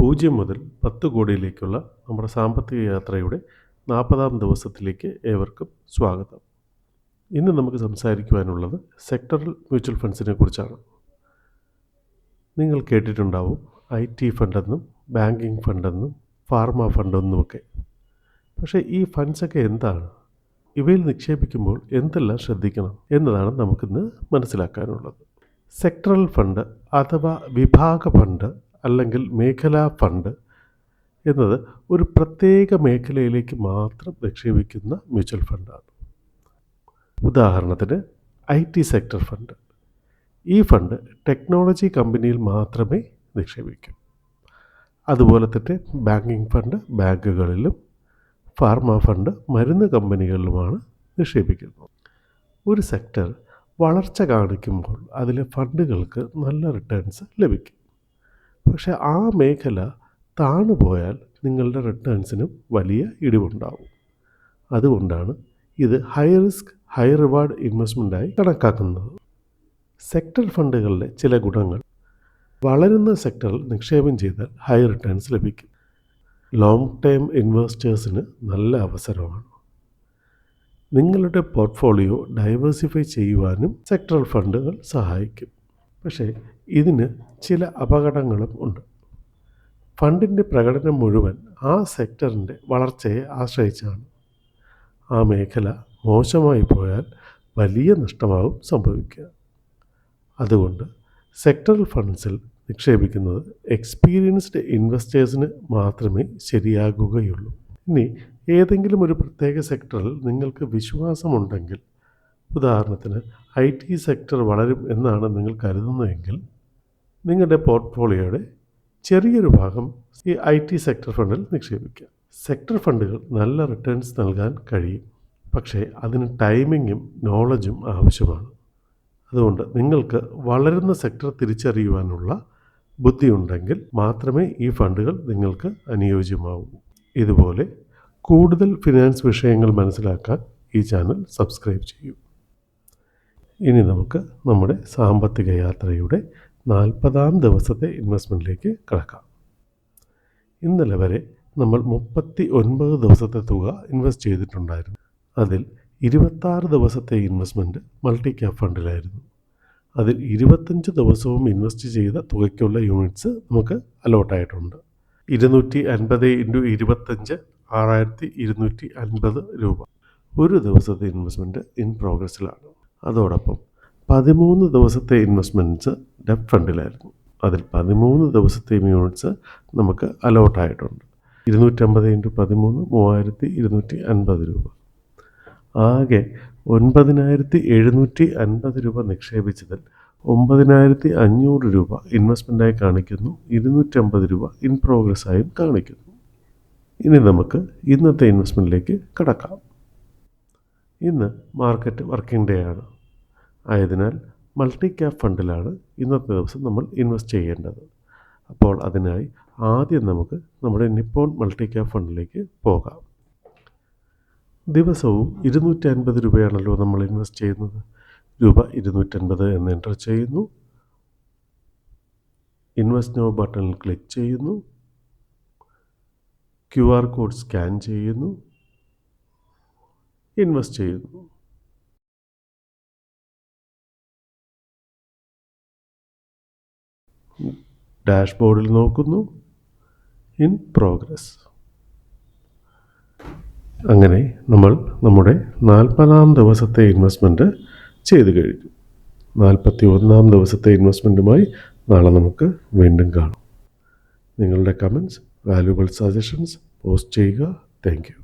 പൂജ്യം മുതൽ പത്ത് കോടിയിലേക്കുള്ള നമ്മുടെ സാമ്പത്തിക യാത്രയുടെ നാൽപ്പതാം ദിവസത്തിലേക്ക് ഏവർക്കും സ്വാഗതം. ഇന്ന് നമുക്ക് സംസാരിക്കുവാനുള്ളത് സെക്ടറൽ മ്യൂച്വൽ ഫണ്ട്സിനെ കുറിച്ചാണ്. നിങ്ങൾ കേട്ടിട്ടുണ്ടാവും ഐ ടി ഫണ്ടെന്നും ബാങ്കിങ് ഫണ്ടെന്നും ഫാർമ ഫണ്ടെന്നുമൊക്കെ പക്ഷേ ഈ ഫണ്ട്സൊക്കെ എന്താണ്? ഇവയിൽ നിക്ഷേപിക്കുമ്പോൾ എന്തെല്ലാം ശ്രദ്ധിക്കണം എന്നതാണ് നമുക്കിന്ന് മനസ്സിലാക്കാനുള്ളത്. സെക്ടറൽ ഫണ്ട് അഥവാ വിഭാഗ ഫണ്ട് അല്ലെങ്കിൽ മേഖലാ ഫണ്ട് എന്നത് ഒരു പ്രത്യേക മേഖലയിലേക്ക് മാത്രം നിക്ഷേപിക്കുന്ന മ്യൂച്വൽ ഫണ്ടാണ്. ഉദാഹരണത്തിന് ഐ ടി സെക്ടർ ഫണ്ട്. ഈ ഫണ്ട് ടെക്നോളജി കമ്പനിയിൽ മാത്രമേ നിക്ഷേപിക്കൂ. അതുപോലെ തന്നെ ബാങ്കിങ് ഫണ്ട് ബാങ്കുകളിലും ഫാർമ ഫണ്ട് മരുന്ന് കമ്പനികളിലുമാണ് നിക്ഷേപിക്കുന്നത്. ഒരു സെക്ടർ വളർച്ച കാണിക്കുമ്പോൾ അതിലെ ഫണ്ടുകൾക്ക് നല്ല റിട്ടേൺസ് ലഭിക്കും. പക്ഷേ ആ മേഖല താണു പോയാൽ നിങ്ങളുടെ റിട്ടേൺസിനും വലിയ ഇടിവുണ്ടാവും. അതുകൊണ്ടാണ് ഇത് ഹൈ റിസ്ക് ഹൈ റിവാർഡ് ഇൻവെസ്റ്റ്മെന്റായി കണക്കാക്കുന്നത്. സെക്ടർ ഫണ്ടുകളിലെ ചില ഗുണങ്ങൾ. വളരുന്ന സെക്ടറിൽ നിക്ഷേപം ചെയ്താൽ ഹൈ റിട്ടേൺസ് ലഭിക്കും. ലോങ് ടേം ഇൻവെസ്റ്റേഴ്സിന് നല്ല അവസരമാണ്. നിങ്ങളുടെ പോർട്ട്ഫോളിയോ ഡൈവേഴ്സിഫൈ ചെയ്യുവാനും സെക്ടറൽ ഫണ്ടുകൾ സഹായിക്കും. പക്ഷേ ഇതിന് ചില അപകടങ്ങളും ഉണ്ട്. ഫണ്ടിന്റെ പ്രകടനം മുഴുവൻ ആ സെക്ടറിന്റെ വളർച്ചയെ ആശ്രയിച്ചാണ്. ആ മേഖല മോശമായി പോയാൽ വലിയ നഷ്ടമാവും സംഭവിക്കുക. അതുകൊണ്ട് സെക്ടറൽ ഫണ്ട്സിൽ നിക്ഷേപിക്കുന്നത് എക്സ്പീരിയൻസ്ഡ് ഇൻവെസ്റ്റേഴ്സിന് മാത്രമേ ശരിയാകുകയുള്ളൂ. ഇനി ഏതെങ്കിലും ഒരു പ്രത്യേക സെക്ടറിൽ നിങ്ങൾക്ക് വിശ്വാസമുണ്ടെങ്കിൽ ഉദാഹരണത്തിന് ഐ ടി സെക്ടർ വളരും എന്നാണ് നിങ്ങൾ കരുതുന്നതെങ്കിൽ നിങ്ങളുടെ പോർട്ട്ഫോളിയോയുടെ ചെറിയൊരു ഭാഗം ഈ ഐ ടി സെക്ടർ ഫണ്ടിൽ നിക്ഷേപിക്കുക സെക്ടർ ഫണ്ടുകൾ നല്ല റിട്ടേൺസ് നൽകാൻ കഴിയും. പക്ഷേ അതിന് ടൈമിങ്ങും നോളജും ആവശ്യമാണ്. അതുകൊണ്ട് നിങ്ങൾക്ക് വളരുന്ന സെക്ടർ തിരിച്ചറിയുവാനുള്ള ബുദ്ധിയുണ്ടെങ്കിൽ മാത്രമേ ഈ ഫണ്ടുകൾ നിങ്ങൾക്ക് അനുയോജ്യമാവൂ. ഇതുപോലെ കൂടുതൽ ഫിനാൻസ് വിഷയങ്ങൾ മനസ്സിലാക്കാൻ ഈ ചാനൽ സബ്സ്ക്രൈബ് ചെയ്യൂ. ഇനി നമുക്ക് നമ്മുടെ സാമ്പത്തിക യാത്രയുടെ നാൽപ്പതാം ദിവസത്തെ ഇൻവെസ്റ്റ്മെന്റിലേക്ക് കിടക്കാം. ഇന്നലെ വരെ നമ്മൾ മുപ്പത്തി ഒൻപത് ദിവസത്തെ തുക ഇൻവെസ്റ്റ് ചെയ്തിട്ടുണ്ടായിരുന്നു. അതിൽ ഇരുപത്താറ് ദിവസത്തെ ഇൻവെസ്റ്റ്മെന്റ് മൾട്ടി ക്യാപ് ഫണ്ടിലായിരുന്നു അതിൽ ഇരുപത്തഞ്ച് ദിവസവും ഇൻവെസ്റ്റ് ചെയ്ത തുകയ്ക്കുള്ള യൂണിറ്റ്സ് നമുക്ക് അലോട്ടായിട്ടുണ്ട് ഇരുന്നൂറ്റി അൻപത് ഇന്റു ഇരുപത്തഞ്ച് ആറായിരത്തി ഇരുന്നൂറ്റി അൻപത് രൂപ. ഒരു ദിവസത്തെ ഇൻവെസ്റ്റ്മെന്റ് ഇൻ പ്രോഗ്രസ്സിലാണ് അതോടൊപ്പം പതിമൂന്ന് ദിവസത്തെ ഇൻവെസ്റ്റ്മെന്റ്സ് ഡെപ്റ്റ് ഫണ്ടിലായിരുന്നു അതിൽ പതിമൂന്ന് ദിവസത്തെയും യൂണിറ്റ്സ് നമുക്ക് അലോട്ടായിട്ടുണ്ട് ഇരുന്നൂറ്റമ്പത് ഇന്റു പതിമൂന്ന് മൂവായിരത്തി ഇരുന്നൂറ്റി അൻപത് രൂപ. ആകെ ഒൻപതിനായിരത്തി എഴുന്നൂറ്റി അൻപത് രൂപ നിക്ഷേപിച്ചതിൽ ഒമ്പതിനായിരത്തി അഞ്ഞൂറ് രൂപ ഇൻവെസ്റ്റ്മെന്റായി കാണിക്കുന്നു. ഇരുന്നൂറ്റമ്പത് രൂപ ഇൻ പ്രോഗ്രസ് ആയും കാണിക്കുന്നു. ഇനി നമുക്ക് ഇന്നത്തെ ഇൻവെസ്റ്റ്മെന്റിലേക്ക് കടക്കാം. ഇന്ന് മാർക്കറ്റ് വർക്കിംഗ് ഡേ ആണ്. ആയതിനാൽ മൾട്ടി ക്യാപ് ഫണ്ടിലാണ് ഇന്നത്തെ ദിവസം നമ്മൾ ഇൻവെസ്റ്റ് ചെയ്യേണ്ടത്. അപ്പോൾ അതിനായി ആദ്യം നമുക്ക് നമ്മുടെ നിപ്പോൺ മൾട്ടി ക്യാപ് ഫണ്ടിലേക്ക് പോകാം. ദിവസവും ഇരുന്നൂറ്റി അൻപത് രൂപയാണല്ലോ നമ്മൾ ഇൻവെസ്റ്റ് ചെയ്യുന്നത്. രൂപ ഇരുന്നൂറ്റൻപത് എന്ന് എന്റർ ചെയ്യുന്നു. ഇൻവെസ്റ്റ് നോ ബട്ടണിൽ ക്ലിക്ക് ചെയ്യുന്നു. ക്യു ആർ കോഡ് സ്കാൻ ചെയ്യുന്നു. ഇൻവെസ്റ്റ് ചെയ്യുന്നു. ഡാഷ്ബോർഡിൽ നോക്കുന്നു. In progress. അങ്ങനെ നമ്മൾ നമ്മുടെ നാൽപ്പതാം ദിവസത്തെ ഇൻവെസ്റ്റ്മെന്റ് ചെയ്തു കഴിഞ്ഞു. നാൽപ്പത്തി ഒന്നാം ദിവസത്തെ ഇൻവെസ്റ്റ്മെന്റുമായി നാളെ നമുക്ക് വീണ്ടും കാണാം. നിങ്ങളുടെ കമൻസ് വാല്യുബിൾ സജഷൻസ് പോസ്റ്റ് ചെയ്യുക. താങ്ക്